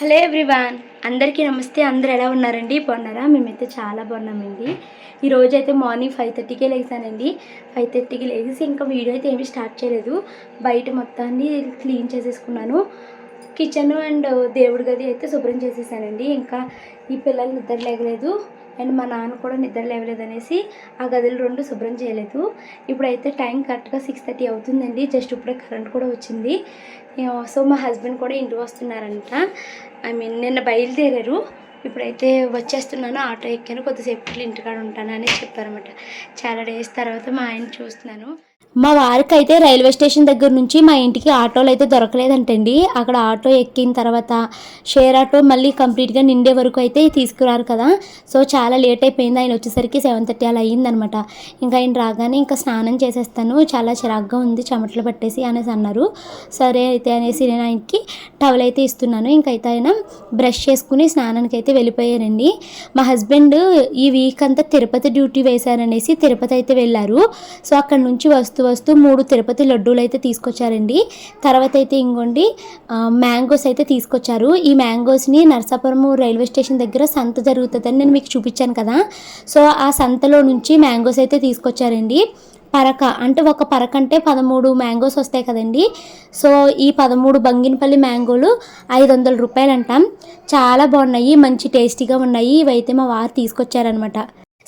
Hello everyone. అందరికీ నమస్తే. అందరు ఎలా ఉన్నారండి? బాగున్నారా? మేమైతే చాలా బాగున్నామండి. ఈ రోజు అయితే మార్నింగ్ ఫైవ్ థర్టీకే లేసానండి ఫైవ్ థర్టీకి లేచి ఇంకా వీడియో అయితే ఏమీ స్టార్ట్ చేయలేదు. బయట మొత్తాన్ని క్లీన్ చేసేసుకున్నాను. కిచెన్ అండ్ దేవుడి గది అయితే శుభ్రం చేసేసానండి. ఇంకా ఈ పిల్లలు నిద్ర లేగలేదు. అండ్ మా నాన్న కూడా నిద్ర లేవలేదు అనేసి ఆ గదులు రెండు శుభ్రం చేయలేదు. ఇప్పుడైతే టైం కరెక్ట్గా సిక్స్ థర్టీ అవుతుందండి. జస్ట్ ఇప్పుడే కరెంట్ కూడా వచ్చింది. సో మా హస్బెండ్ కూడా ఇంటికి వస్తున్నారంట. ఐ మీన్ నిన్న బయలుదేరారు. ఇప్పుడైతే వచ్చేస్తున్నాను. ఆటో ఎక్కాను. కొద్దిసేపు ఇంటికాడ ఉంటాను అని చెప్పారనమాట చాలా డేస్ తర్వాత మా ఆయన చూస్తున్నాను. మా వారికి అయితే రైల్వే స్టేషన్ దగ్గర నుంచి మా ఇంటికి ఆటోలు అయితే దొరకలేదంటండి. అక్కడ ఆటో ఎక్కిన తర్వాత షేర్ ఆటో మళ్ళీ కంప్లీట్గా నిండే వరకు అయితే తీసుకురారు కదా. సో చాలా లేట్ అయిపోయింది. ఆయన వచ్చేసరికి సెవెన్ థర్టీ అలా అయ్యిందనమాట ఇంకా ఆయన రాగానే ఇంకా స్నానం చేసేస్తాను. చాలా చిరాగ్గా ఉంది. చెమటలు పట్టేసి అనేసి అన్నారు. సరే అయితే అనేసి నేను ఆయనకి టవల్ అయితే ఇస్తున్నాను. ఇంకైతే ఆయన బ్రష్ చేసుకుని స్నానానికి అయితే వెళ్ళిపోయారండి. మా హస్బెండ్ ఈ వీక్ అంతా తిరుపతి డ్యూటీ వేశారనేసి తిరుపతి అయితే వెళ్ళారు. సో అక్కడ నుంచి వస్తూ వస్తూ మూడు తిరుపతి లడ్డూలు అయితే తీసుకొచ్చారండి. తర్వాత అయితే ఇంకోండి మ్యాంగోస్ అయితే తీసుకొచ్చారు. ఈ మ్యాంగోస్ని నర్సాపురం రైల్వే స్టేషన్ దగ్గర సంత జరుగుతుందని నేను మీకు చూపించాను కదా. సో ఆ సంతలో నుంచి మ్యాంగోస్ అయితే తీసుకొచ్చారండి. పరక అంటే ఒక పరక అంటే పదమూడు మ్యాంగోస్ వస్తాయి కదండి. సో ఈ పదమూడు బంగినపల్లి మ్యాంగోలు ఐదు వందల రూపాయలు అంటాం చాలా బాగున్నాయి మంచి టేస్టీగా ఉన్నాయి. ఇవైతే మా వారు తీసుకొచ్చారనమాట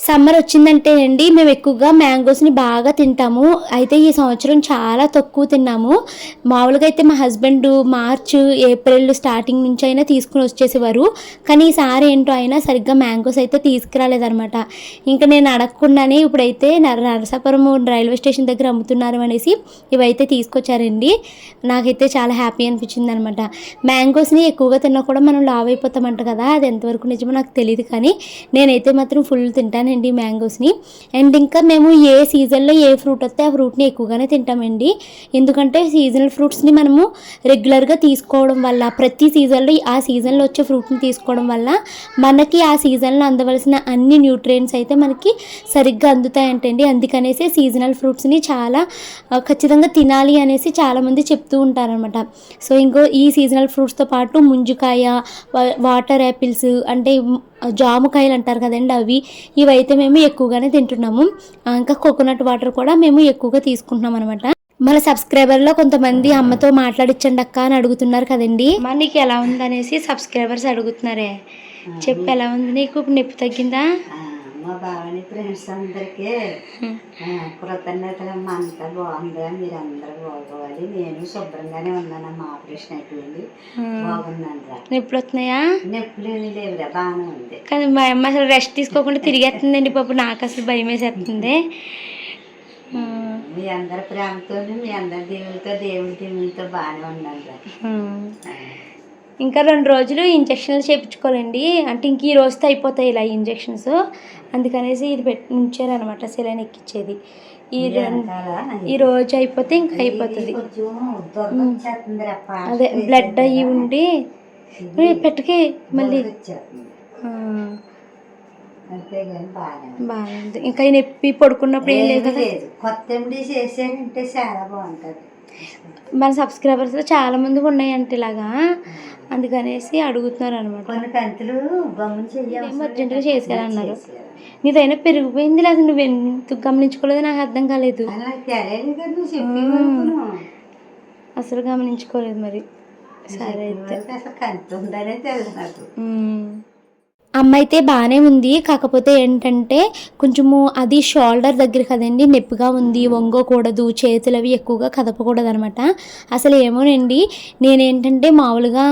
సమ్మర్ వచ్చిందంటే అండి మేము ఎక్కువగా మ్యాంగోస్ని బాగా తింటాము. అయితే ఈ సంవత్సరం చాలా తక్కువ తిన్నాము. మామూలుగా అయితే మా హస్బెండ్ మార్చ్ ఏప్రిల్ స్టార్టింగ్ నుంచి అయినా తీసుకుని వచ్చేసేవారు. కానీ ఈసారి ఏంటో అయినా సరిగ్గా మ్యాంగోస్ అయితే తీసుకురాలేదనమాట ఇంకా నేను అడగకుండానే ఇప్పుడైతే నర- నరసాపురం రైల్వే స్టేషన్ దగ్గర అమ్ముతున్నారు అనేసి ఇవైతే తీసుకొచ్చారండి. నాకైతే చాలా హ్యాపీ అనిపించింది అనమాట మ్యాంగోస్ని ఎక్కువగా తిన్నా కూడా మనం లావ్ అయిపోతామంట కదా అది ఎంతవరకు నిజమో నాకు తెలియదు కానీ నేనైతే మాత్రం ఫుల్ తింటాను. తింటానండి మ్యాంగోస్ని. అండ్ ఇంకా మేము ఏ సీజన్లో ఏ ఫ్రూట్ వస్తే ఆ ఫ్రూట్ని ఎక్కువగానే తింటామండి. ఎందుకంటే సీజనల్ ఫ్రూట్స్ని మనము రెగ్యులర్గా తీసుకోవడం వల్ల ప్రతి సీజన్లో ఆ సీజన్లో వచ్చే ఫ్రూట్ని తీసుకోవడం వల్ల మనకి ఆ సీజన్లో అందవలసిన అన్ని న్యూట్రియంట్స్ అయితే మనకి సరిగ్గా అందుతాయంటండి. అందుకనేసి సీజనల్ ఫ్రూట్స్ని చాలా ఖచ్చితంగా తినాలి అనేసి చాలామంది చెప్తూ ఉంటారనమాట సో ఇంకో ఈ సీజనల్ ఫ్రూట్స్తో పాటు ముంజుకాయ వాటర్ యాపిల్స్ అంటే జామకాయలు అంటారు కదండి అవి. ఇవైతే మేము ఎక్కువగానే తింటున్నాము. ఇంకా కోకోనట్ వాటర్ కూడా మేము ఎక్కువగా తీసుకుంటున్నాం అనమాట మన సబ్స్క్రైబర్లో కొంతమంది అమ్మతో మాట్లాడించండి అక్క అని అడుగుతున్నారు కదండి. మా నీకు ఎలా ఉంది అనేసి సబ్స్క్రైబర్స్ అడుగుతున్నారే. చెప్పు ఎలా ఉంది? నీకు నొప్పి తగ్గిందా? మా బావని ఫ్రెండ్స్ అందరికీ. కృతజ్ఞతలమ్మ అంతా బాగుందా? మీరు అందరూ బాగోవాలి. నేను శుభ్రంగానే ఉన్నానమ్మా ఆపరేషన్ అయిపోయింది. బాగున్నాను రా. నొప్పులు వస్తున్నాయా? నొప్పులు లేవురా బాగానే ఉంది. కానీ మా అమ్మ అసలు రెస్ట్ తీసుకోకుండా తిరిగేస్తుందండి పాప. నాకు అసలు భయం వేసేస్తుంది. మీ అందరి ప్రేమతో మీ అందరి దేవులతో దేవుడి దేవులతో బాగానే ఉన్నాను రా. ఇంకా రెండు రోజులు ఇంజక్షన్లు చేయించుకోవాలండి అంటే ఇంక ఈ రోజుతో అయిపోతాయి ఇలా ఇంజక్షన్స్. అందుకనేసి ఇది పెట్టి ఉంచారనమాట సెలైన్ ఎక్కించేది ఈ ఈ రోజు అయిపోతే ఇంకా అయిపోతుంది. అదే బ్లడ్ అయ్యి ఉండి పెట్టకే మళ్ళీ ఉంది. ఇంకా నొప్పి పడుకున్నప్పుడు ఏం లేదు కదా. కొత్త చేసానంటే చాలా బాగుంటుంది. మన సబ్స్క్రైబర్స్లో చాలా మందికి ఉన్నాయంట ఇలాగా. అందుకనేసి అడుగుతున్నారు అనమాట కొన్ని కంతులు గమ్మున చెయ్యాలి అర్జెంటుగా చేసేయాలన్నారు నీదైనా పెరిగిపోయింది లేదు నువ్వు ఎందుకు గమనించుకోలేదు నాకు అర్థం కాలేదు. అసలు గమనించుకోలేదు మరి. సరే అయితే. అసలు కంతు ఉందనే తెలియదు నాకు. అమ్మ అయితే బాగానే ఉంది కాకపోతే ఏంటంటే కొంచెము అది షోల్డర్ దగ్గర కదండి నొప్పిగా ఉంది వంగకూడదు చేతులు అవి ఎక్కువగా కదపకూడదు అనమాట అసలు ఏమోనండి నేనేంటంటే మామూలుగా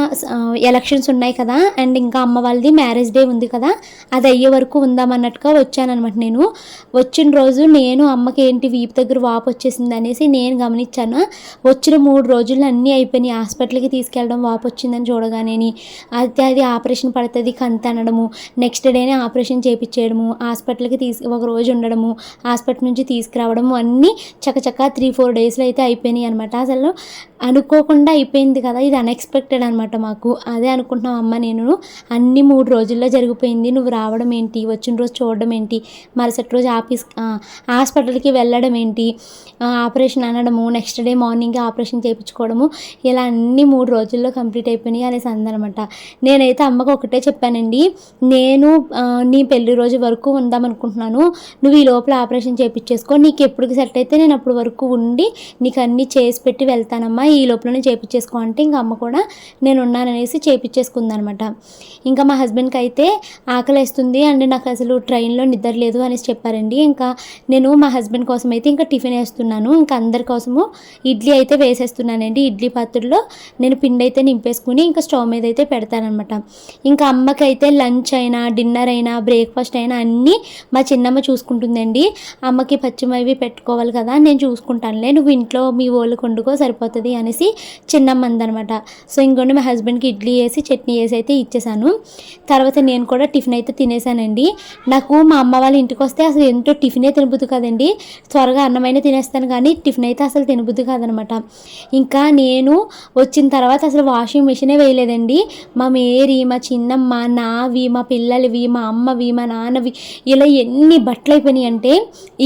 ఎలక్షన్స్ ఉన్నాయి కదా అండ్ ఇంకా అమ్మ వాళ్ళది మ్యారేజ్ డే ఉంది కదా అది అయ్యే వరకు ఉందామన్నట్టుగా వచ్చానమాట నేను. వచ్చిన రోజు నేను అమ్మకి ఏంటి వీపు దగ్గర వాపు వచ్చేసింది అనేసి నేను గమనించాను. వచ్చిన మూడు రోజులు అన్నీ అయిపోయినాయి. హాస్పిటల్కి తీసుకెళ్ళడం వాపు వచ్చిందని చూడగానే అది అది ఆపరేషన్ పడుతుంది కంత అనడము నెక్స్ట్ డేనే ఆపరేషన్ చేయించేయడము హాస్పిటల్కి తీసు ఒక రోజు ఉండడము హాస్పిటల్ నుంచి తీసుకురావడము అన్నీ చకచకా త్రీ ఫోర్ డేస్లో అయితే అయిపోయినాయి అనమాట అసలు అనుకోకుండా అయిపోయింది కదా ఇది అన్ఎక్స్పెక్టెడ్ అనమాట మాకు. అదే అనుకుంటున్నాం అమ్మ నేను అన్ని మూడు రోజుల్లో జరిగిపోయింది. నువ్వు రావడం ఏంటి? వచ్చిన రోజు చూడడం ఏంటి? మరుసటి రోజు ఆఫీస్ హాస్పిటల్కి వెళ్ళడం ఏంటి? ఆపరేషన్ అనడము నెక్స్ట్ డే మార్నింగ్ ఆపరేషన్ చేయించుకోవడము ఇలా అన్ని మూడు రోజుల్లో కంప్లీట్ అయిపోయినాయి అనేసి అందనమాట నేనైతే అమ్మకు ఒకటే చెప్పానండి నేను నీ పెళ్ళి రోజు వరకు ఉందాం అనుకుంటున్నాను. నువ్వు ఈ లోపల ఆపరేషన్ చేయించేసుకో. నీకు ఎప్పటికి సెట్ అయితే నేను అప్పుడు వరకు ఉండి నీకు అన్నీ చేసి పెట్టి వెళ్తానమ్మా. ఈ లోపలనే చేయించేసుకో అంటే ఇంకా అమ్మ కూడా నేను ఉన్నాననేసి చేయించేసుకుందనమాట ఇంకా మా హస్బెండ్కి అయితే ఆకలేస్తుంది అండ్ నాకు అసలు ట్రైన్లో నిద్ర లేదు అనేసి చెప్పారండి. ఇంకా నేను మా హస్బెండ్ కోసం అయితే ఇంకా టిఫిన్ వేస్తున్నాను. ఇంకా అందరి కోసము ఇడ్లీ అయితే వేసేస్తున్నానండి. ఇడ్లీ పాత్రలో నేను పిండి అయితే నింపేసుకుని ఇంకా స్టవ్ మీద అయితే పెడతానమాట ఇంకా అమ్మకి అయితే లంచ్ అయినా డిన్నర్ అయినా బ్రేక్ఫాస్ట్ అయినా అన్నీ మా చిన్నమ్మ చూసుకుంటుందండి. అమ్మకి పచ్చిమవి పెట్టుకోవాలి కదా నేను చూసుకుంటానులే. నువ్వు ఇంట్లో మీ వాళ్ళకి వండుకో సరిపోతుంది అనేసి చిన్నమ్మంది అనమాట సో ఇంకోండి మా హస్బెండ్కి ఇడ్లీ వేసి చట్నీ వేసి అయితే ఇచ్చేసాను. తర్వాత నేను కూడా టిఫిన్ అయితే తినేసానండి. నాకు మా అమ్మ వాళ్ళ ఇంటికి వస్తే అసలు ఎంతో టిఫినే తినబుద్దు కదండి. త్వరగా అన్నమైన తినేస్తాను కానీ టిఫిన్ అయితే అసలు తినబుద్దు కాదనమాట. ఇంకా నేను వచ్చిన తర్వాత అసలు వాషింగ్ మిషనే వేయలేదండి. మా మేరీ మా చిన్నమ్మ నావి మా పిల్లలవి మా అమ్మవి మా నాన్నవి ఇలా ఎన్ని బట్టలు అయిపోయినాయి అంటే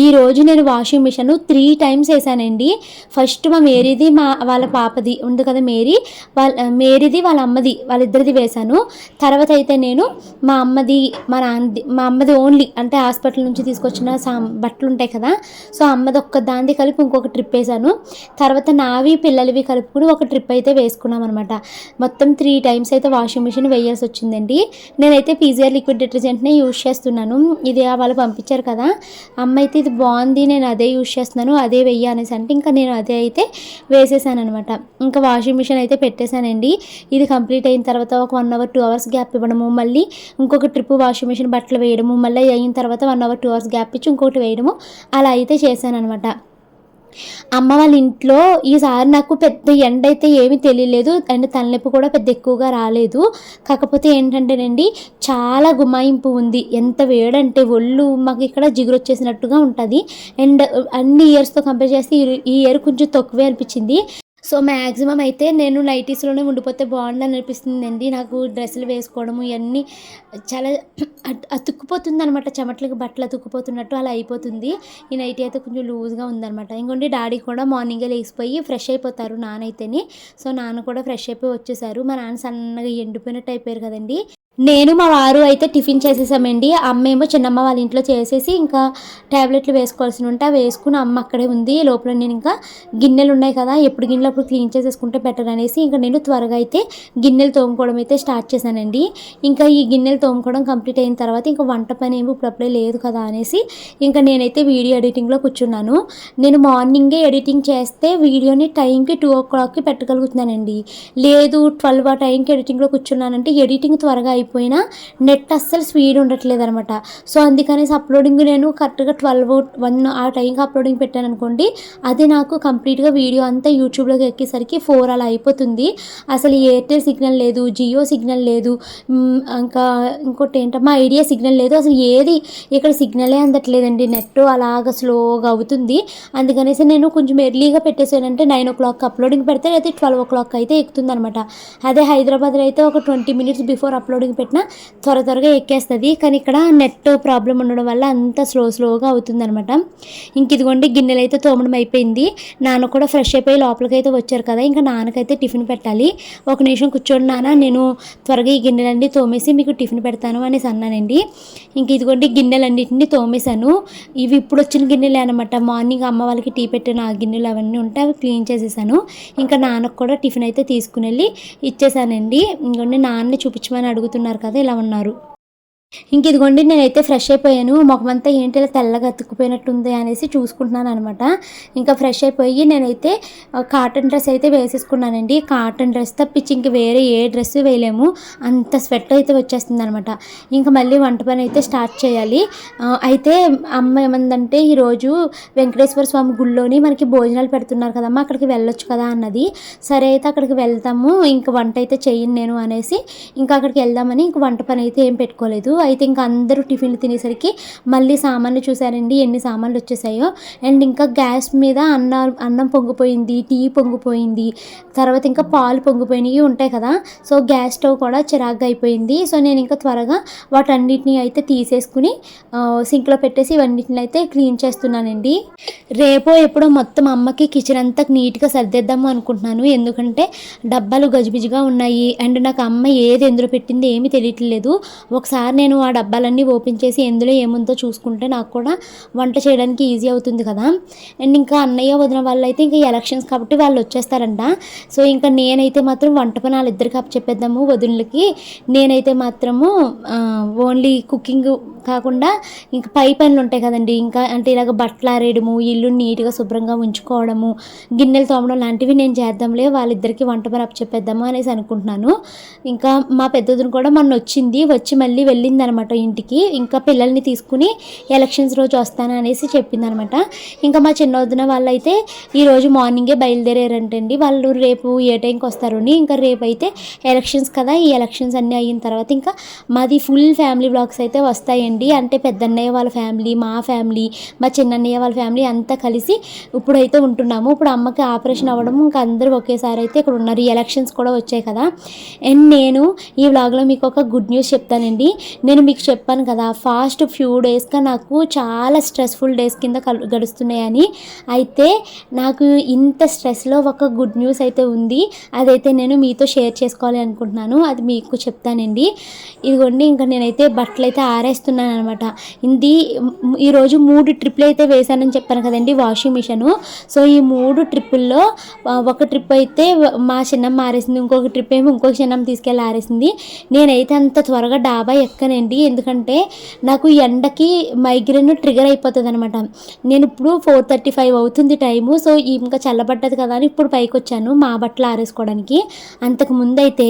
ఈరోజు నేను వాషింగ్ మిషన్ త్రీ టైమ్స్ వేసానండి. ఫస్ట్ మా మేరీది మా వాళ్ళ పాపది ఉంది కదా మేరీ? వాళ్ళ మేరీది వాళ్ళ అమ్మది వాళ్ళిద్దరిది వేశాను. తర్వాత అయితే నేను మా అమ్మది మా నాన్నది మా అమ్మది ఓన్లీ అంటే హాస్పిటల్ నుంచి తీసుకొచ్చిన సా బట్టలు ఉంటాయి కదా సో అమ్మది ఒక్క దాంది కలిపి ఇంకొక ట్రిప్ వేసాను తర్వాత నావి పిల్లలవి కలుపుకుని ఒక ట్రిప్ అయితే వేసుకున్నాం అనమాట మొత్తం త్రీ టైమ్స్ అయితే వాషింగ్ మిషన్ వేయాల్సి వచ్చిందండి. నేనైతే పీజీఆర్ లిక్విడ్ డిటర్జెంట్నే యూజ్ చేస్తున్నాను. ఇది వాళ్ళు పంపించారు కదా అమ్మ అయితే ఇది బాగుంది నేను అదే యూజ్ చేస్తున్నాను అదే వెయ్యి అనేసి అంటే ఇంకా నేను అదే అయితే వేసేసాను అనమాట ఇంకా వాషింగ్ మిషన్ అయితే పెట్టేశానండి. ఇది కంప్లీట్ అయిన తర్వాత ఒక one hour two hours gap ఇవ్వడము మళ్ళీ ఇంకొక ట్రిప్ వాషింగ్ మిషన్ బట్టలు వేయడము మళ్ళీ అయిన తర్వాత one hour two hours gap ఇచ్చి ఇంకొకటి వేయడము అలా అయితే చేశాను అనమాట అమ్మ వాళ్ళ ఇంట్లో ఈసారి నాకు పెద్ద ఎండ అయితే ఏమీ తెలియలేదు. అండ్ తలనొప్పి కూడా పెద్ద ఎక్కువగా రాలేదు. కాకపోతే ఏంటంటేనండి చాలా గుమాయింపు ఉంది. ఎంత వేడంటే ఒళ్ళు మాకు ఇక్కడ జిగురు వచ్చేసినట్టుగా ఉంటుంది. అండ్ అన్ని ఇయర్స్తో కంపేర్ చేస్తే ఈ- ఈ ఇయర్ కొంచెం తక్కువే అనిపించింది. సో మ్యాక్సిమం అయితే నేను నైటీస్లోనే ఉండిపోతే బాగుందని అనిపిస్తుందండి. నాకు డ్రెస్సులు వేసుకోవడము ఇవన్నీ చాలా అతుక్కుపోతుంది అనమాట చెమట్లకి బట్టలు అతుక్కుపోతున్నట్టు అలా అయిపోతుంది. ఈ నైటీ అయితే కొంచెం లూజ్గా ఉందన్నమాట. ఇంకోటి డాడీ కూడా మార్నింగే లేచిపోయి ఫ్రెష్ అయిపోతారు నాన్న సో నాన్న కూడా ఫ్రెష్ అయిపోయి వచ్చేసారు. మా నాన్న సన్నగా ఎండిపోయినట్టు అయిపోయారు కదండి. నేను మా వారు అయితే టిఫిన్ చేసేసామండి. అమ్మ ఏమో చిన్నమ్మ వాళ్ళ ఇంట్లో చేసేసి ఇంకా ట్యాబ్లెట్లు వేసుకోవాల్సిన ఉంటే అవి వేసుకుని అమ్మ అక్కడే ఉంది. లోపల నేను ఇంకా గిన్నెలు ఉన్నాయి కదా ఎప్పుడు గిన్నెలు అప్పుడు క్లీన్ చేసేసుకుంటే బెటర్ అనేసి ఇంకా నేను త్వరగా అయితే గిన్నెలు తోముకోవడం అయితే స్టార్ట్ చేశానండి. ఇంకా ఈ గిన్నెలు తోముకోవడం కంప్లీట్ అయిన తర్వాత ఇంకా వంట పని ఏమి ఇప్పుడప్పుడే లేదు కదా అనేసి ఇంకా నేనైతే వీడియో ఎడిటింగ్లో కూర్చున్నాను. నేను మార్నింగే ఎడిటింగ్ చేస్తే వీడియోని టైంకి టూ ఓ క్లాక్కి పెట్టగలుగుతున్నానండి. లేదు ట్వెల్వ్ ఆ టైంకి ఎడిటింగ్లో కూర్చున్నానంటే ఎడిటింగ్ త్వరగా అయిపోయినా నెట్ అస్సలు స్పీడ్ ఉండట్లేదు అనమాట సో అందుకనేసి అప్లోడింగ్ నేను కరెక్ట్గా ట్వెల్వ్ వన్ ఆ టైంకి అప్లోడింగ్ పెట్టాను అనుకోండి అది నాకు కంప్లీట్గా వీడియో అంతా యూట్యూబ్లోకి ఎక్కేసరికి ఫోర్ అలా అయిపోతుంది. అసలు ఎయిర్టెల్ సిగ్నల్ లేదు జియో సిగ్నల్ లేదు ఇంకా ఇంకోటి ఏంటమ్మా ఐడియా సిగ్నల్ లేదు. అసలు ఏది ఇక్కడ సిగ్నలే అందట్లేదండి. నెట్ అలాగ స్లోగా అవుతుంది. అందుకనేసి నేను కొంచెం ఎర్లీగా పెట్టేసానంటే నైన్ ఓ క్లాక్ అప్లోడింగ్ పెడితే అయితే ట్వెల్వ్ ఓ క్లాక్ అయితే ఎక్కుతుంది అనమాట అదే హైదరాబాద్లో అయితే ఒక ట్వంటీ మినిట్స్ బిఫోర్ అప్లోడింగ్ పెట్టినా త్వర త్వరగా ఎక్కేస్తుంది. కానీ ఇక్కడ నెట్ ప్రాబ్లం ఉండడం వల్ల అంత స్లో స్లోగా అవుతుంది అనమాట ఇంక ఇదిగోండి గిన్నెలు అయితే తోమడం అయిపోయింది. నాన్న కూడా ఫ్రెష్ అయిపోయి లోపలికి అయితే వచ్చారు కదా ఇంకా నాన్నకైతే టిఫిన్ పెట్టాలి. ఒక నిమిషం కూర్చోండి నాన్న నేను త్వరగా ఈ గిన్నెలన్నీ తోమేసి మీకు టిఫిన్ పెడతాను అనేసి అన్నానండి. ఇంక ఇదిగోండి గిన్నెలన్నింటినీ తోమేశాను. ఇవి ఇప్పుడు వచ్చిన గిన్నెలే అనమాట మార్నింగ్ అమ్మ వాళ్ళకి టీ పెట్టిన ఆ గిన్నెలు అవన్నీ ఉంటే అవి క్లీన్ చేసేసాను. ఇంకా నాన్నకు కూడా టిఫిన్ అయితే తీసుకుని వెళ్ళి ఇచ్చేసానండి. ఇంకోండి నాన్నని చూపించమని అడుగుతున్నాను. ఉన్నారు కదా ఇలా ఉన్నారు. ఇంక ఇదిగోండి నేనైతే ఫ్రెష్ అయిపోయాను. ముఖమంతా ఏంటి ఇలా తెల్లగా అతుక్కుపోయినట్టుంది అనేసి చూసుకుంటున్నాను అనమాట ఇంకా ఫ్రెష్ అయిపోయి నేనైతే కాటన్ డ్రెస్ అయితే వేసేసుకున్నానండి. కాటన్ డ్రెస్ తప్పించి ఇంక వేరే ఏ డ్రెస్ వేయలేము. అంత స్వెట్ అయితే వచ్చేస్తుంది అనమాట ఇంకా మళ్ళీ వంట పని అయితే స్టార్ట్ చేయాలి. అయితే అమ్మ ఏమందంటే ఈరోజు వెంకటేశ్వర స్వామి గుళ్ళోని మనకి భోజనాలు పెడుతున్నారు కదమ్మా అక్కడికి వెళ్ళొచ్చు కదా అన్నది. సరే అయితే అక్కడికి వెళ్తాము. ఇంక వంట అయితే చేయను నేను అనేసి ఇంకా అక్కడికి వెళ్దామని ఇంక వంట పని అయితే ఏం పెట్టుకోలేదు. అయితే ఇంకా అందరూ టిఫిన్లు తినేసరికి మళ్ళీ సామాన్లు చూసారండి ఎన్ని సామాన్లు వచ్చేసాయో. అండ్ ఇంకా గ్యాస్ మీద అన్న అన్నం పొంగిపోయింది టీ పొంగిపోయింది తర్వాత ఇంకా పాలు పొంగిపోయినవి ఉంటాయి కదా. సో గ్యాస్ స్టవ్ కూడా చిరాగ్గా అయిపోయింది. సో నేను ఇంకా త్వరగా వాటన్నిటిని అయితే తీసేసుకుని సింక్లో పెట్టేసి ఇవన్నిటిని అయితే క్లీన్ చేస్తున్నానండి. రేపో ఎప్పుడో మొత్తం అమ్మకి కిచెన్ అంతా నీట్గా సర్దేద్దాము అనుకుంటున్నాను. ఎందుకంటే డబ్బాలు గజిబిజిగా ఉన్నాయి. అండ్ నాకు అమ్మ ఏది ఎందులో పెట్టింది ఏమీ తెలియట్లేదు. ఒకసారి నేను నేను ఆ డబ్బాలన్నీ ఓపెన్ చేసి ఎందులో ఏముందో చూసుకుంటే నాకు కూడా వంట చేయడానికి ఈజీ అవుతుంది కదా. అండ్ ఇంకా అన్నయ్య వదిన వాళ్ళు అయితే ఇంకా ఎలక్షన్స్ కాబట్టి వాళ్ళు వచ్చేస్తారంట. సో ఇంకా నేనైతే మాత్రం వంట పని వాళ్ళిద్దరికి అప్ చెప్పేద్దాము వదినలకి. నేనైతే మాత్రము ఓన్లీ కుకింగ్ కాకుండా ఇంకా పై పనులు ఉంటాయి కదండి. ఇంకా అంటే ఇలాగ బట్టలు ఆరేయడము ఇల్లు నీట్గా శుభ్రంగా ఉంచుకోవడము గిన్నెలు తోమడం లాంటివి నేను చేద్దాంలే వాళ్ళిద్దరికి వంట పని అప్ చెప్పేద్దాము అనేసి అనుకుంటున్నాను. ఇంకా మా పెద్దదిని కూడా మొన్న వచ్చింది వచ్చి మళ్ళీ వెళ్ళింది. అనమాట ఇంటికి. ఇంకా పిల్లల్ని తీసుకుని ఎలక్షన్స్ రోజు వస్తాను అనేసి చెప్పింది అనమాట ఇంకా మా చిన్న వదిన వాళ్ళైతే ఈరోజు మార్నింగే బయలుదేరారంటండి. వాళ్ళు రేపు ఏ టైంకి వస్తారని ఇంకా రేపు అయితే ఎలక్షన్స్ కదా. ఈ ఎలక్షన్స్ అన్నీ అయిన తర్వాత ఇంకా మాది ఫుల్ ఫ్యామిలీ బ్లాగ్స్ అయితే వస్తాయండి. అంటే పెద్దన్నయ్య వాళ్ళ ఫ్యామిలీ మా ఫ్యామిలీ మా చిన్నన్నయ్య వాళ్ళ ఫ్యామిలీ అంతా కలిసి ఇప్పుడైతే ఉంటున్నాము. ఇప్పుడు అమ్మకి ఆపరేషన్ అవ్వడం ఇంకా అందరూ ఒకేసారి అయితే ఇక్కడ ఉన్నారు. ఈ ఎలక్షన్స్ కూడా వచ్చాయి కదా. అండ్ నేను ఈ వ్లాగ్లో మీకు ఒక గుడ్ న్యూస్ చెప్తానండి. నేను మీకు చెప్పాను కదా ఫాస్ట్ ఫ్యూ డేస్గా నాకు చాలా స్ట్రెస్ఫుల్ డేస్ కింద కల్- గడుస్తున్నాయని. అయితే నాకు ఇంత స్ట్రెస్లో ఒక గుడ్ న్యూస్ అయితే ఉంది. అదైతే నేను మీతో షేర్ చేసుకోవాలి అనుకుంటున్నాను. అది మీకు చెప్తానండి. ఇదిగోండి ఇంకా నేనైతే బట్టలు అయితే ఆరేస్తున్నాను అనమాట ఇది ఈరోజు మూడు ట్రిప్లు అయితే వేశానని చెప్పాను కదండి వాషింగ్ మిషను. సో ఈ మూడు ట్రిప్పుల్లో ఒక ట్రిప్ అయితే మా చిన్నమ్మ ఆరేసింది ఇంకొక ట్రిప్ ఏమో ఇంకొక చిన్నమ్మ తీసుకెళ్ళి ఆరేసింది. నేనైతే అంత త్వరగా డాబా ఎక్కనండి ఎందుకంటే నాకు ఎండకి మైగ్రేన్ ట్రిగర్ అయిపోతుంది అనమాట నేను ఇప్పుడు ఫోర్ థర్టీ ఫైవ్ అవుతుంది టైము సో ఇంకా చల్లబడ్డది కదా అని ఇప్పుడు పైకి వచ్చాను మా బట్టలు ఆరేసుకోవడానికి. అంతకు ముందు అయితే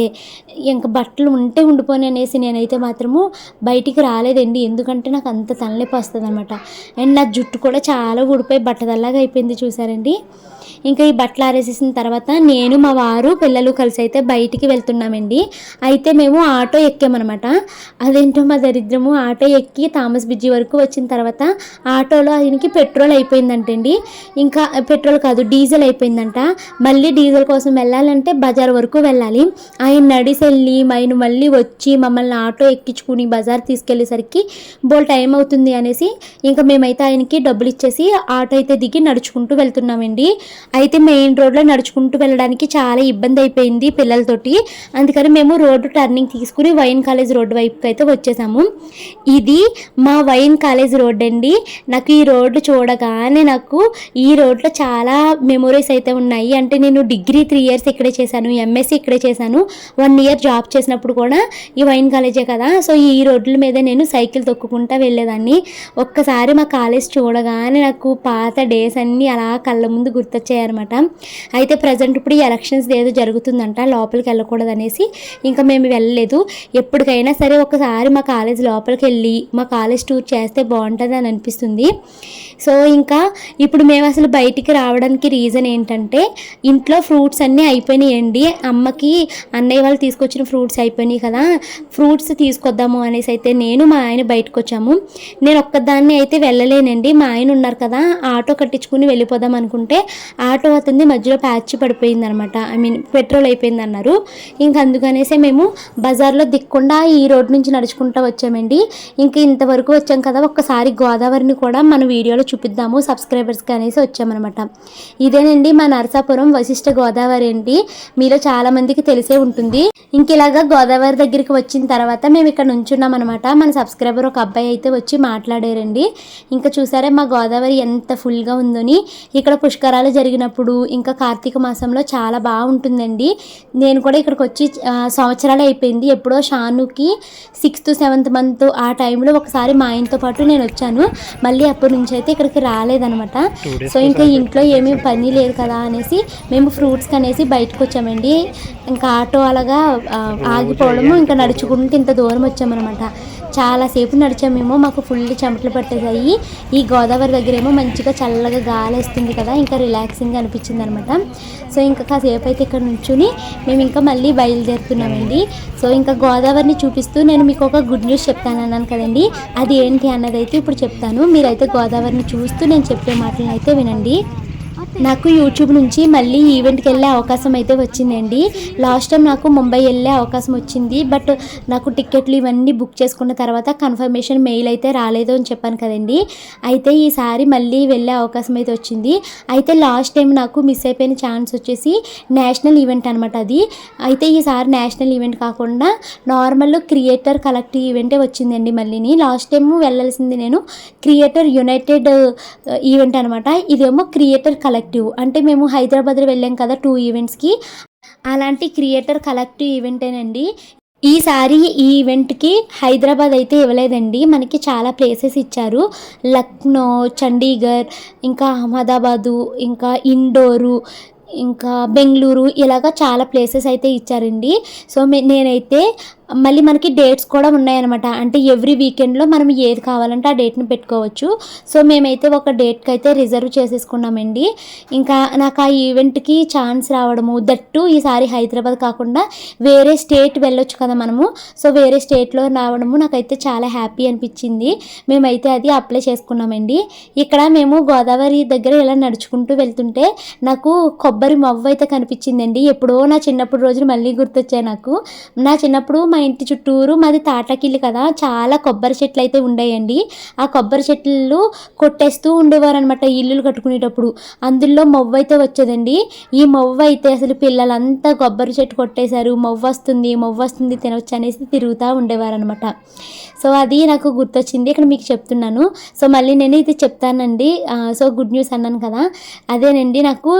ఇంకా బట్టలు ఉంటే ఉండిపోని అనేసి నేనైతే మాత్రము బయటికి రాలేదండి. ఎందుకంటే నాకు అంత తలనొప్పి వస్తుంది అనమాట అండ్ నా జుట్టు కూడా చాలా ఊడిపోయి బట్టదల్లాగా అయిపోయింది చూసారండి. ఇంకా ఈ బట్టలు ఆరేసేసిన తర్వాత నేను మా వారు పిల్లలు కలిసి అయితే బయటికి వెళ్తున్నామండి. అయితే మేము ఆటో ఎక్కామన్నమాట. అదేంటో మా దరిద్రము. ఆటో ఎక్కి థామస్ బ్రిడ్జి వరకు వచ్చిన తర్వాత ఆటోలో ఆయనకి పెట్రోల్ అయిపోయిందంటండి. ఇంకా పెట్రోల్ కాదు డీజిల్ అయిపోయిందంట. మళ్ళీ డీజిల్ కోసం వెళ్ళాలంటే బజార్ వరకు వెళ్ళాలి. ఆయన నడిసెళ్ళి ఆయన మళ్ళీ వచ్చి మమ్మల్ని ఆటో ఎక్కించుకుని బజార్ తీసుకెళ్ళేసరికి బోల్ టైం అవుతుంది అనేసి ఇంకా మేమైతే ఆయనకి డబ్బులు ఇచ్చేసి ఆటో అయితే దిగి నడుచుకుంటూ వెళ్తున్నామండి. అయితే మెయిన్ రోడ్లో నడుచుకుంటూ వెళ్ళడానికి చాలా ఇబ్బంది అయిపోయింది పిల్లలతోటి. అందుకని మేము రోడ్డు టర్నింగ్ తీసుకుని వైన్ కాలేజ్ రోడ్డు వైపుకి అయితే వచ్చేసాము. ఇది మా వైన్ కాలేజ్ రోడ్ అండి. నాకు ఈ రోడ్డు చూడగానే నాకు ఈ రోడ్లో చాలా మెమొరీస్ అయితే ఉన్నాయి. అంటే నేను డిగ్రీ త్రీ ఇయర్స్ ఇక్కడే చేశాను ఎంఎస్సీ ఇక్కడే చేశాను. వన్ ఇయర్ జాబ్ చేసినప్పుడు కూడా ఈ వైన్ కాలేజే కదా. సో ఈ రోడ్ల మీద నేను సైకిల్ తొక్కుకుంటా వెళ్ళేదాన్ని. ఒక్కసారి మా కాలేజ్ చూడగానే నాకు పాత డేస్ అన్నీ అలా కళ్ళ ముందు వచ్చాయన్నమాట. అయితే ప్రజెంట్ ఇప్పుడు ఈ ఎలక్షన్స్ ఏదో జరుగుతుందంట లోపలికి వెళ్ళకూడదు అనేసి ఇంకా మేము వెళ్ళలేదు. ఎప్పటికైనా సరే ఒకసారి మా కాలేజ్ లోపలికి వెళ్ళి మా కాలేజ్ టూర్ చేస్తే బాగుంటుంది అని అనిపిస్తుంది. సో ఇంకా ఇప్పుడు మేము అసలు బయటికి రావడానికి రీజన్ ఏంటంటే ఇంట్లో ఫ్రూట్స్ అన్నీ అయిపోయినాయండి. అమ్మకి అన్నయ్య వాళ్ళు తీసుకొచ్చిన ఫ్రూట్స్ అయిపోయినాయి కదా ఫ్రూట్స్ తీసుకొద్దాము అనేసి అయితే నేను మా ఆయన బయటకు వచ్చాము. నేను ఒక్కదాన్ని అయితే వెళ్ళలేనండి. మా ఆయన ఉన్నారు కదా ఆటో కట్టించుకుని వెళ్ళిపోదాం అనుకుంటే ఆటో అతనిది మధ్యలో ప్యాచ్ పడిపోయింది అనమాట ఐ మీన్ పెట్రోల్ అయిపోయింది అన్నారు ఇంక అందుకనేసే మేము బజార్లో దిక్కుండా ఈ రోడ్ నుంచి నడుచుకుంటూ వచ్చామండి. ఇంక ఇంతవరకు వచ్చాం కదా ఒక్కసారి గోదావరిని కూడా మన వీడియోలో చూపిద్దాము సబ్స్క్రైబర్స్కి అనేసి వచ్చామన్నమాట ఇదేనండి మా నరసాపురం వశిష్ఠ గోదావరి అండి. మీలో చాలామందికి తెలిసే ఉంటుంది. ఇంక ఇలాగా గోదావరి దగ్గరికి వచ్చిన తర్వాత మేము ఇక్కడ నుంచున్నాం అనమాట మన సబ్స్క్రైబర్ ఒక అబ్బాయి అయితే వచ్చి మాట్లాడారండి. ఇంకా చూసారా మా గోదావరి ఎంత ఫుల్గా ఉందని. ఇక్కడ పుష్కరాలు జరిగినప్పుడు ఇంకా కార్తీక మాసంలో చాలా బాగుంటుందండి. నేను కూడా ఇక్కడికి వచ్చి సంవత్సరాలు అయిపోయింది. ఎప్పుడో షానుకి సిక్స్త్ సెవెంత్ మంత్ ఆ టైంలో ఒకసారి మా ఆయనతో పాటు నేను వచ్చాను. మళ్ళీ అప్పటి నుంచి అయితే ఇక్కడికి రాలేదనమాట సో ఇంకా ఇంట్లో ఏమీ పని లేదు కదా అనేసి మేము ఫ్రూట్స్కి అనేసి బయటకు వచ్చామండి. ఇంకా ఆటో అలాగా ఆగిపోవడము ఇంకా నడుచుకుంటూ ఇంత దూరం వచ్చామన్నమాట. చాలాసేపు నడిచామేమో మాకు ఫుల్ చెమటలు పట్టేసాయి ఈ గోదావరి దగ్గర ఏమో మంచిగా చల్లగా గాలి వేస్తుంది కదా ఇంకా రిలాక్సింగ్ అనిపించింది అనమాట సో ఇంకా కాసేపు అయితే ఇక్కడ నుంచుని మేము ఇంకా మళ్ళీ బయలుదేరుతున్నామండి. సో ఇంకా గోదావరిని చూపిస్తూ నేను మీకు ఒక గుడ్ న్యూస్ చెప్తాను అన్నాను కదండి. అది ఏంటి అన్నదైతే ఇప్పుడు చెప్తాను. మీరైతే గోదావరిని చూస్తూ నేను చెప్పే మాటలను అయితే వినండి. నాకు యూట్యూబ్ నుంచి మళ్ళీ ఈవెంట్కి వెళ్ళే అవకాశం అయితే వచ్చిందండి. లాస్ట్ టైం నాకు ముంబై వెళ్ళే అవకాశం వచ్చింది. బట్ నాకు టికెట్లు ఇవన్నీ బుక్ చేసుకున్న తర్వాత కన్ఫర్మేషన్ మెయిల్ అయితే రాలేదు అని చెప్పాను కదండి. అయితే ఈసారి మళ్ళీ వెళ్ళే అవకాశం అయితే వచ్చింది. అయితే లాస్ట్ టైం నాకు మిస్ అయిపోయిన ఛాన్స్ వచ్చేసి నేషనల్ ఈవెంట్ అనమాట అది. అయితే ఈసారి నేషనల్ ఈవెంట్ కాకుండా నార్మల్ క్రియేటర్ కలెక్టివ్ ఈవెంటే వచ్చిందండి మళ్ళీని. లాస్ట్ టైం వెళ్ళాల్సింది నేను క్రియేటర్ యునైటెడ్ ఈవెంట్ అనమాట ఇదేమో క్రియేటర్ కలెక్టివ్ కలెక్టివ్ అంటే మేము హైదరాబాద్లో వెళ్ళాం కదా టూ ఈవెంట్స్కి అలాంటి క్రియేటర్ కలెక్టివ్ ఈవెంటేనండి ఈసారి ఈ ఈవెంట్కి హైదరాబాద్ అయితే ఇవ్వలేదండి. మనకి చాలా ప్లేసెస్ ఇచ్చారు. లక్నో చండీగఢ్ ఇంకా అహ్మదాబాదు ఇంకా ఇండోరు ఇంకా బెంగళూరు ఇలాగ చాలా ప్లేసెస్ అయితే ఇచ్చారండి. సో మే- నేనైతే మళ్ళీ మనకి డేట్స్ కూడా ఉన్నాయన్నమాట. అంటే ఎవ్రీ వీకెండ్లో మనం ఏది కావాలంటే ఆ డేట్ని పెట్టుకోవచ్చు. సో మేమైతే ఒక డేట్కి అయితే రిజర్వ్ చేసేసుకున్నామండి. ఇంకా నాకు ఆ ఈవెంట్కి ఛాన్స్ రావడము దట్టు ఈసారి హైదరాబాద్ కాకుండా వేరే స్టేట్ వెళ్ళొచ్చు కదా మనము. సో వేరే స్టేట్లో రావడము నాకైతే చాలా హ్యాపీ అనిపించింది. మేమైతే అది అప్లై చేసుకున్నామండి. ఇక్కడ మేము గోదావరి దగ్గర ఇలా నడుచుకుంటూ వెళ్తుంటే నాకు కొబ్బరి మవ్వ అయితే కనిపించిందండి. ఎప్పుడో నా చిన్నప్పుడు రోజులు మళ్ళీ గుర్తొచ్చాయి నాకు. నా చిన్నప్పుడు మా ఇంటి చుట్టూరు మాది తాటాకిల్లు కదా చాలా కొబ్బరి చెట్లు అయితే ఉండేయండి. ఆ కొబ్బరి చెట్లు కొట్టేస్తూ ఉండేవారు అనమాట ఇల్లులు కట్టుకునేటప్పుడు. అందులో మొవ్వ అయితే వచ్చేదండి. ఈ మొవ్వ అయితే అసలు పిల్లలంతా కొబ్బరి చెట్టు కొట్టేశారు. మొవ్వ వస్తుంది మొవ్వ వస్తుంది తినవచ్చు అనేసి తిరుగుతూ ఉండేవారు అనమాట సో అది నాకు గుర్తొచ్చింది. ఇక్కడ మీకు చెప్తున్నాను. సో మళ్ళీ నేను ఇది చెప్తానండి. సో గుడ్ న్యూస్ అన్నాను కదా. అదేనండి నాకు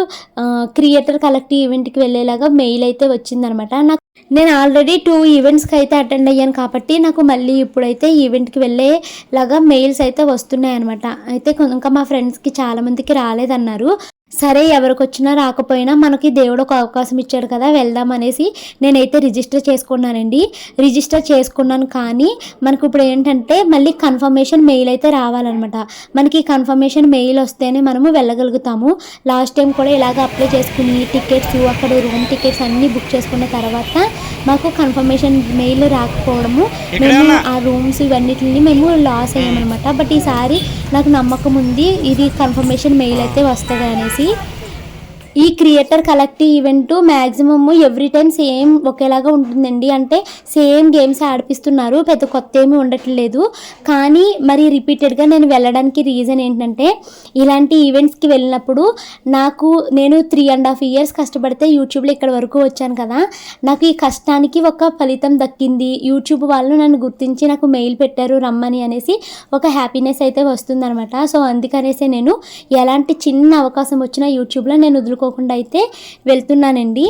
క్రియేటర్ కలెక్టివ్ ఈవెంట్కి వెళ్ళేలాగా మెయిల్ అయితే వచ్చిందనమాట నాకు నేను ఆల్రెడీ టూ ఈవెంట్స్కి అయితే అటెండ్ అయ్యాను కాబట్టి నాకు మళ్ళీ ఇప్పుడైతే ఈవెంట్కి వెళ్ళేలాగా మెయిల్స్ అయితే వస్తున్నాయి అనమాట అయితే ఇంకా మా ఫ్రెండ్స్కి చాలామందికి రాలేదన్నారు. సరే ఎవరికి వచ్చినా రాకపోయినా మనకి దేవుడు ఒక అవకాశం ఇచ్చాడు కదా వెళ్దాం అనేసి నేనైతే రిజిస్టర్ చేసుకున్నానండి. రిజిస్టర్ చేసుకున్నాను కానీ మనకు ఇప్పుడు ఏంటంటే మళ్ళీ కన్ఫర్మేషన్ మెయిల్ అయితే రావాలన్నమాట. మనకి కన్ఫర్మేషన్ మెయిల్ వస్తేనే మనము వెళ్ళగలుగుతాము. లాస్ట్ టైం కూడా ఇలాగ అప్లై చేసుకుని టికెట్స్ అక్కడ రూమ్ టికెట్స్ అన్నీ బుక్ చేసుకున్న తర్వాత మాకు కన్ఫర్మేషన్ మెయిల్ రాకపోవడము మేము ఆ రూమ్స్ ఇవన్నిటిని మేము లాస్ అయ్యామన్నమాట. బట్ ఈసారి నాకు నమ్మకం ఉంది ఇది కన్ఫర్మేషన్ మెయిల్ అయితే వస్తుంది అనేసి Lutfi ఈ creator collective event maximum every time same ఒకేలాగా ఉంటుందండి. అంటే సేమ్ గేమ్స్ ఆడిపిస్తున్నారు. పెద్ద కొత్త ఏమీ ఉండట్లేదు. కానీ మరి రిపీటెడ్గా నేను వెళ్ళడానికి రీజన్ ఏంటంటే ఇలాంటి ఈవెంట్స్కి వెళ్ళినప్పుడు నాకు నేను త్రీ అండ్ హాఫ్ ఇయర్స్ కష్టపడితే యూట్యూబ్లో ఇక్కడ వరకు వచ్చాను కదా. నాకు ఈ కష్టానికి ఒక ఫలితం దక్కింది. యూట్యూబ్ వాళ్ళు నన్ను గుర్తించి నాకు మెయిల్ పెట్టారు రమ్మని అనేసి ఒక హ్యాపీనెస్ అయితే వస్తుందనమాట సో అందుకనేసి నేను ఎలాంటి చిన్న అవకాశం వచ్చినా యూట్యూబ్లో నేను అనుకోకుండా అయితే వెళ్తున్నానండి.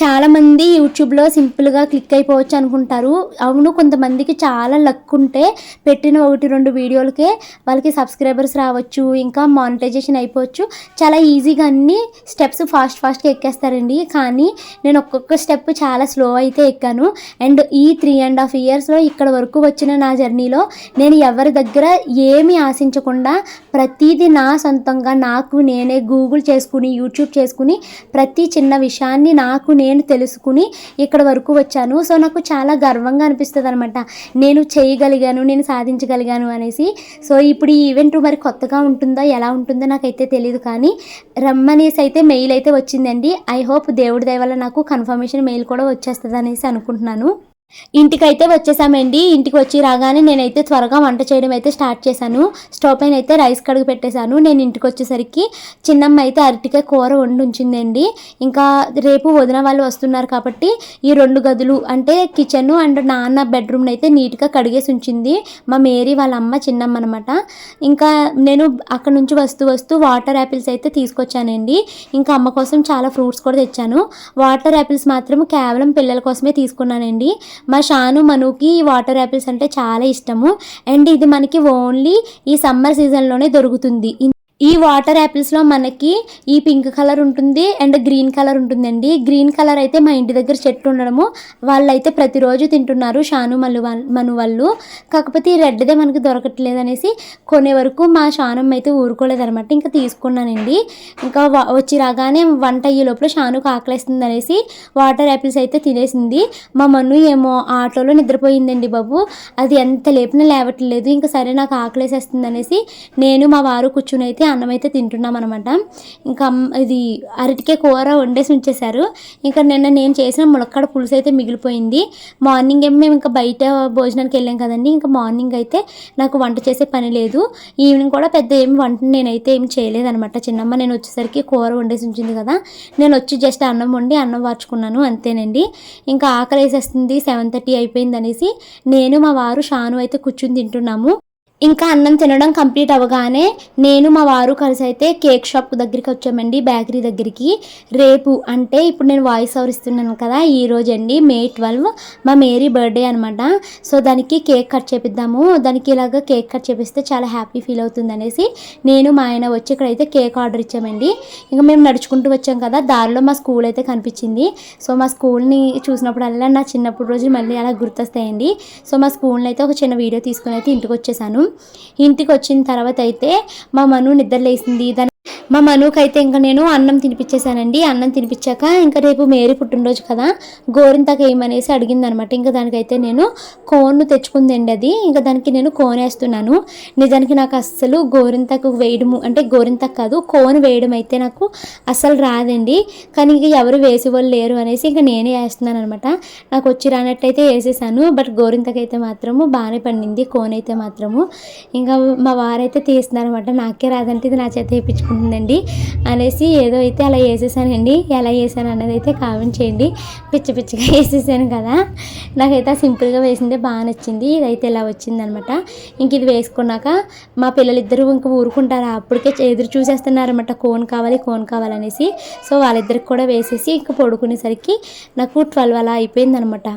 చాలామంది యూట్యూబ్లో సింపుల్గా క్లిక్ అయిపోవచ్చు అనుకుంటారు. అవును కొంతమందికి చాలా లక్ ఉంటే పెట్టిన ఒకటి రెండు వీడియోలకే వాళ్ళకి సబ్స్క్రైబర్స్ రావచ్చు ఇంకా మానిటైజేషన్ అయిపోవచ్చు. చాలా ఈజీగా అన్ని స్టెప్స్ ఫాస్ట్ ఫాస్ట్గా ఎక్కేస్తారండి. కానీ నేను ఒక్కొక్క స్టెప్ చాలా స్లో అయితే ఎక్కాను. అండ్ ఈ త్రీ అండ్ హాఫ్ ఇయర్స్లో ఇక్కడ వరకు వచ్చిన నా జర్నీలో నేను ఎవరి దగ్గర ఏమీ ఆశించకుండా ప్రతిదీ నా సొంతంగా నాకు నేనే గూగుల్ చేసుకుని యూట్యూబ్ చేసుకుని ప్రతి చిన్న విషయాన్ని నాకు నాకు నేను తెలుసుకుని ఇక్కడ వరకు వచ్చాను. సో నాకు చాలా గర్వంగా అనిపిస్తుంది అనమాట నేను చేయగలిగాను నేను సాధించగలిగాను అనేసి. సో ఇప్పుడు ఈ ఈవెంట్ మరి కొత్తగా ఉంటుందో ఎలా ఉంటుందో నాకైతే తెలియదు కానీ రమ్మనేసి అయితే మెయిల్ అయితే వచ్చిందండి. ఐ హోప్ దేవుడి దయ వల్ల నాకు కన్ఫర్మేషన్ మెయిల్ కూడా వచ్చేస్తుంది అనేసి అనుకుంటున్నాను. ఇంటికైతే వచ్చేసామండి. ఇంటికి వచ్చి రాగానే నేనైతే త్వరగా వంట చేయడం అయితే స్టార్ట్ చేశాను. స్టవ్ పైన అయితే రైస్ కడుగు పెట్టేశాను. నేను ఇంటికి వచ్చేసరికి చిన్నమ్మ అయితే అరటికాయ కూర వండుంచిందండి. ఇంకా రేపు వదిన వాళ్ళు వస్తున్నారు కాబట్టి ఈ రెండు గదులు అంటే కిచెన్ అండ్ నాన్న బెడ్రూమ్ అయితే నీట్గా కడిగేసి ఉంచింది. మా మేరీ వాళ్ళ అమ్మ చిన్నమ్మ అనమాట ఇంకా నేను అక్కడ నుంచి వస్తూ వస్తూ వాటర్ యాపిల్స్ అయితే తీసుకొచ్చానండి. ఇంకా అమ్మ కోసం చాలా ఫ్రూట్స్ కూడా తెచ్చాను. వాటర్ యాపిల్స్ మాత్రం కేవలం పిల్లల కోసమే తీసుకున్నానండి. మా షాను మనుకి ఈ వాటర్ యాపిల్స్ అంటే చాలా ఇష్టము. అండ్ ఇది మనకి ఓన్లీ ఈ సమ్మర్ సీజన్లోనే దొరుకుతుంది. ఈ వాటర్ యాపిల్స్లో మనకి ఈ పింక్ కలర్ ఉంటుంది అండ్ గ్రీన్ కలర్ ఉంటుందండి. గ్రీన్ కలర్ అయితే మా ఇంటి దగ్గర చెట్టు ఉండడము. వాళ్ళైతే ప్రతిరోజు తింటున్నారు షాను మల్లు మను వాళ్ళు. కాకపోతే ఈ రెడ్దే మనకి దొరకట్లేదు అనేసి కొనే వరకు మా షానమ్మ అయితే ఊరుకోలేదనమాట ఇంకా తీసుకున్నానండి. ఇంకా వ- వచ్చి రాగానే వంట అయ్యే లోపల షానుకు ఆకలేస్తుంది అనేసి వాటర్ యాపిల్స్ అయితే తినేసింది. మా మన్ను ఏమో ఆటోలో నిద్రపోయిందండి బాబు. అది ఎంత లేపినా లేవట్లేదు. ఇంకా సరే నాకు ఆకలేసేస్తుంది అనేసి నేను మా వారు కూర్చుని అయితే అన్నం అయితే తింటున్నాం అనమాట ఇంకా ఇది అరటికే కూర వండేసి ఉంచేశారు. ఇంకా నిన్న నేను చేసిన ములక్కడ పులుసు అయితే మిగిలిపోయింది. మార్నింగ్ ఏమో మేము ఇంకా బయట భోజనానికి వెళ్ళాం కదండి. ఇంకా మార్నింగ్ అయితే నాకు వంట చేసే పని లేదు. ఈవినింగ్ కూడా పెద్ద ఏమి వంట నేనైతే ఏం చేయలేదనమాట చిన్నమ్మ నేను వచ్చేసరికి కూర వండేసి ఉంచింది కదా. నేను వచ్చి జస్ట్ అన్నం వండి అన్నం వార్చుకున్నాను అంతేనండి. ఇంకా ఆకలి వేసేస్తుంది సెవెన్ థర్టీ అయిపోయింది అనేసి నేను మా వారు షాను అయితే కూర్చుని తింటున్నాము. ఇంకా అన్నం తినడం కంప్లీట్ అవ్వగానే నేను మా వారు కలిసి అయితే కేక్ షాప్ దగ్గరికి వచ్చామండి బేకరీ దగ్గరికి. రేపు అంటే ఇప్పుడు నేను వాయిస్ ఓవర్ ఇస్తున్నాను కదా ఈ రోజు అండి మే ట్వెల్వ్ మా మేరీ బర్త్డే అనమాట సో దానికి కేక్ కట్ చేపిద్దాము. దానికి ఇలాగ కేక్ కట్ చేపిస్తే చాలా హ్యాపీ ఫీల్ అవుతుంది అనేసి నేను మా ఆయన వచ్చి ఇక్కడైతే కేక్ ఆర్డర్ ఇచ్చామండి. ఇంకా మేము నడుచుకుంటూ వచ్చాం కదా దారిలో మా స్కూల్ అయితే కనిపించింది. సో మా స్కూల్ని చూసినప్పుడల్లా నా చిన్నప్పుడు రోజు మళ్ళీ అలా గుర్తొస్తాయండి. సో మా స్కూల్ని అయితే ఒక చిన్న వీడియో తీసుకొని అయితే ఇంటికి వచ్చేసాను. ఇంటికి వచ్చిన తర్వాత అయితే మా మను నిద్రలేసింది. దాని మా మనుకైతే అయితే ఇంకా నేను అన్నం తినిపించేశానండి అన్నం తినిపించాక ఇంకా రేపు మేరీ పుట్టినరోజు కదా గోరింతకు వేయమనేసి అడిగింది అనమాట ఇంకా దానికైతే నేను కోన్ను తెచ్చుకుందండి అది. ఇంకా దానికి నేను కోన్ వేస్తున్నాను. నిజానికి నాకు అస్సలు గోరింతకు వేయడము అంటే గోరింతకు కాదు కోన్ వేయడం అయితే నాకు అస్సలు రాదండి. కానీ ఇంకా ఎవరు వేసే వాళ్ళు లేరు అనేసి ఇంకా నేనే వేస్తున్నాను అనమాట నాకు వచ్చి రానట్టయితే వేసేసాను. బట్ గోరింతకైతే మాత్రము బాగానే పండింది కోన్ అయితే మాత్రము. ఇంకా మా వారైతే తీస్తున్నారనమాట. నాకే రాదంటే ఇది నా చేత వేయించుకుంటుందండి అనేసి ఏదో అయితే అలా వేసేసానండి ఎలా వేసాను అన్నది అయితే కామెంట్ చేయండి. పిచ్చి పిచ్చిగా వేసేసాను కదా. నాకైతే ఆ సింపుల్గా వేసిందే బాగా నచ్చింది. ఇదైతే ఇలా వచ్చిందనమాట. ఇంక ఇది వేసుకున్నాక మా పిల్లలిద్దరూ ఇంక ఊరుకుంటారు? అప్పటికే ఎదురు చూసేస్తున్నారనమాట కోన్ కావాలి కోన్ కావాలనేసి సో వాళ్ళిద్దరికి కూడా వేసేసి ఇంక పడుకునేసరికి నాకు ట్వెల్వ్ అలా అయిపోయిందనమాట.